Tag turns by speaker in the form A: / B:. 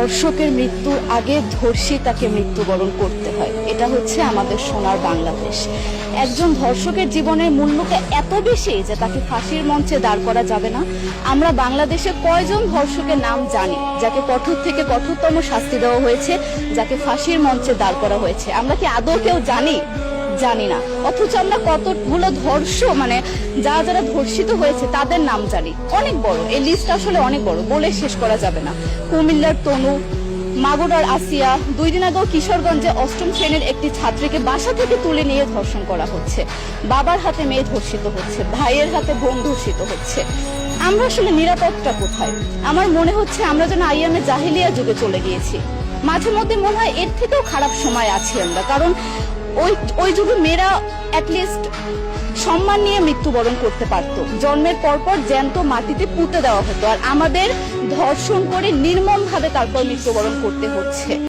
A: ধর্ষকের মৃত্যুর আগে ধর্ষী তাকে মৃত্যুবরণ করতে হয়। এটা হচ্ছে আমাদের সোনার বাংলাদেশ। একজন ধর্ষকের জীবনের মূল্যকে এত বেশি যে তাকে ফাঁসির মঞ্চে দাঁড় করা যাবে না। আমরা বাংলাদেশে কয়জন ধর্ষকের নাম জানি, যাকে কঠোর থেকে কঠোরতম শাস্তি দেওয়া হয়েছে, যাকে ফাঁসির মঞ্চে দাঁড় করা হয়েছে? আমরা কি আদৌ কেউ জানি? জানি না। অথচ আমরা কতগুলো ধর্ষ মানে যারা যারা ধর্ষিত হয়েছে, তাদের নাম জানি। অনেক বড়। এই লিস্ট আসলে অনেক বড়। বলে শেষ করা যাবে না। কুমিল্লার তনু, মাগুরার আসিয়া দুই দিন আগেও কিশোরগঞ্জে অষ্টম শ্রেণির একটি ছাত্রীকে বাসা থেকে তুলে নিয়ে ধর্ষণ করা হচ্ছে। বাবার হাতে মেয়ে ধর্ষিত হচ্ছে, ভাইয়ের হাতে বোন ধর্ষিত হচ্ছে। আমরা আসলে নিরাপদটা কোথায়? আমার মনে হচ্ছে আমরা যেন আইএমএ জাহিলিয়া যুগে চলে গিয়েছি। মাঝে মধ্যে মনে হয় এর থেকেও খারাপ সময় আছি আমরা। কারণ ওই ওই যুগে মেয়েরা অ্যাটলিস্ট সম্মান নিয়ে মৃত্যুবরণ করতে পারত। জন্মের পরপর জ্যান্ত মাটিতে পুঁতে দেওয়া হতো। আর আমাদের ধর্ষণ করে নির্মম ভাবে তারপর মৃত্যুবরণ করতে হচ্ছে।